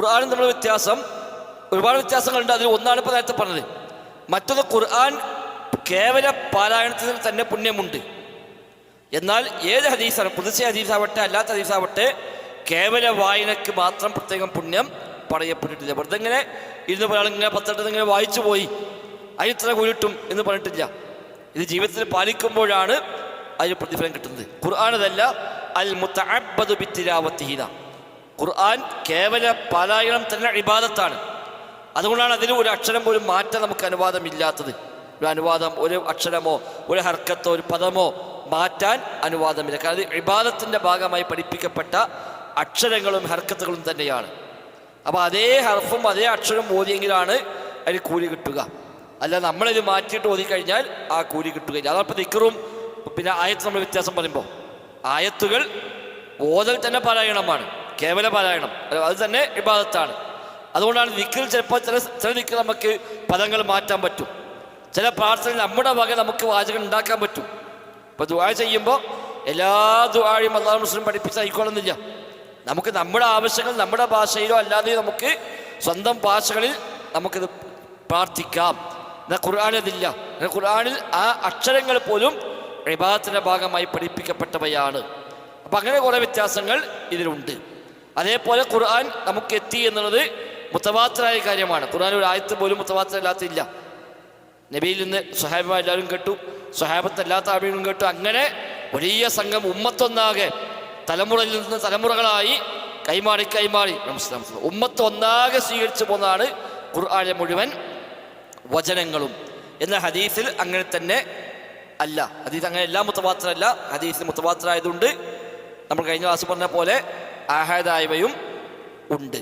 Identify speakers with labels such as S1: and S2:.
S1: ഖുർആാനും തമ്മിൽ വ്യത്യാസം ഒരുപാട് വ്യത്യാസങ്ങളുണ്ട്. അതിൽ ഒന്നാണ് ഇപ്പോൾ നേരത്തെ പറഞ്ഞത്. മറ്റൊന്ന് ഖുർആൻ കേവല പാരായണത്തിന് തന്നെ പുണ്യമുണ്ട്. എന്നാൽ ഏത് ഹദീസാണ്? പുതുശ്ശേ ഹദീസാവട്ടെ അല്ലാത്ത ഹദീസാവട്ടെ കേവല വായനയ്ക്ക് മാത്രം പ്രത്യേകം പുണ്യം പറയപ്പെട്ടിട്ടില്ല. വെറുതെ ഇങ്ങനെ ഇരുന്ന് ഒരാൾ ഇങ്ങനെ പത്തെട്ട് ഇങ്ങനെ വായിച്ചു പോയി അതിന് ഇത്ര കൂലിട്ടും എന്ന് പറഞ്ഞിട്ടില്ല. ഇത് ജീവിതത്തിൽ പാലിക്കുമ്പോഴാണ് അതിന് പ്രതിഫലം കിട്ടുന്നത്. ഖുർആാനതല്ല അൽ മുത്തബദ് ബിത്തിലാവത്തിഹിന ഖുർആൻ കേവല പാലായണം തന്നെ ഇബാദത്താണ്. അതുകൊണ്ടാണ് അതിന് ഒരു അക്ഷരം പോലും മാറ്റം നമുക്ക് അനുവാദമില്ലാത്തത്. ഒരു അനുവാദം ഒരു അക്ഷരമോ ഒരു ഹർക്കത്തോ ഒരു പദമോ മാറ്റാൻ അനുവാദമില്ല. കാരണം വിവാദത്തിന്റെ ഭാഗമായി പഠിപ്പിക്കപ്പെട്ട അക്ഷരങ്ങളും ഹർക്കത്തുകളും തന്നെയാണ്. അപ്പോൾ അതേ ഹർഫും അതേ അക്ഷരം ഓതിയെങ്കിലാണ് അതിന് കൂലി കിട്ടുക. അല്ല നമ്മളിത് മാറ്റിയിട്ട് ഓതിക്കഴിഞ്ഞാൽ ആ കൂലി കിട്ടുകയില്ല. അതപ്പോൾ ദിക്കറും പിന്നെ ആയത്ത് നമ്മൾ വ്യത്യാസം പറയുമ്പോൾ ആയത്തുകൾ ഓതൽ തന്നെ പാരായണമാണ്. കേവല പാരായണം അത് തന്നെ ഇബാദത്താണ്. അതുകൊണ്ടാണ് ദിക്കിൽ ചിലപ്പോൾ ചില ചില ദിക്കിൽ നമുക്ക് പദങ്ങൾ മാറ്റാൻ പറ്റും. ചില പ്രാർത്ഥനകൾ നമ്മുടെ വക നമുക്ക് വാചകം ഉണ്ടാക്കാൻ പറ്റും. ഇപ്പോൾ ദുആ ചെയ്യുമ്പോൾ എല്ലാ ദുആയും അള്ളാഹു മുസ്ലിം പഠിപ്പിച്ചായിക്കോളുന്നില്ല നമുക്ക് നമ്മുടെ ആവശ്യങ്ങൾ നമ്മുടെ ഭാഷയിലോ അല്ലാതെയോ നമുക്ക് സ്വന്തം ഭാഷകളിൽ നമുക്കിത് പ്രാർത്ഥിക്കാം. എന്നാൽ ഖുർആാനതില്ല എന്നാൽ ഖുർആാനിൽ ആ അക്ഷരങ്ങൾ പോലും വിഭാഗത്തിന്റെ ഭാഗമായി പഠിപ്പിക്കപ്പെട്ടവയാണ്. അപ്പം അങ്ങനെ കുറേ വ്യത്യാസങ്ങൾ ഇതിലുണ്ട്. അതേപോലെ ഖുർആൻ നമുക്ക് എത്തി എന്നുള്ളത് മുത്തവാത്തരായ കാര്യമാണ്. ഖുർആൻ ഒരു ആയത്ത് പോലും മുത്തവാത്തരല്ലാത്തില്ല നബിയിൽ നിന്ന് സ്വഹാബ എല്ലാവരും കേട്ടു സ്വഹാബത്തല്ലാത്ത ആളുകളും കേട്ടു. അങ്ങനെ വലിയ സംഘം ഉമ്മത്തൊന്നാകെ തലമുറയിൽ നിന്ന് തലമുറകളായി കൈമാറി കൈമാറി. നമസ്കാരം ഉമ്മത്ത് ഒന്നാകെ സ്വീകരിച്ചു പോകുന്നതാണ് ഖുർആാനെ മുഴുവൻ വചനങ്ങളും. എന്ന ഹദീസിൽ അങ്ങനെ തന്നെ അല്ല. ഹദീസ് അങ്ങനെ എല്ലാം മുത്തപാത്രമല്ല ഹദീസിൽ മുത്തപാത്രമായതുകൊണ്ട് നമ്മൾ കഴിഞ്ഞ ക്ലാസ് പറഞ്ഞ പോലെ ആഹാദായവയും ഉണ്ട്.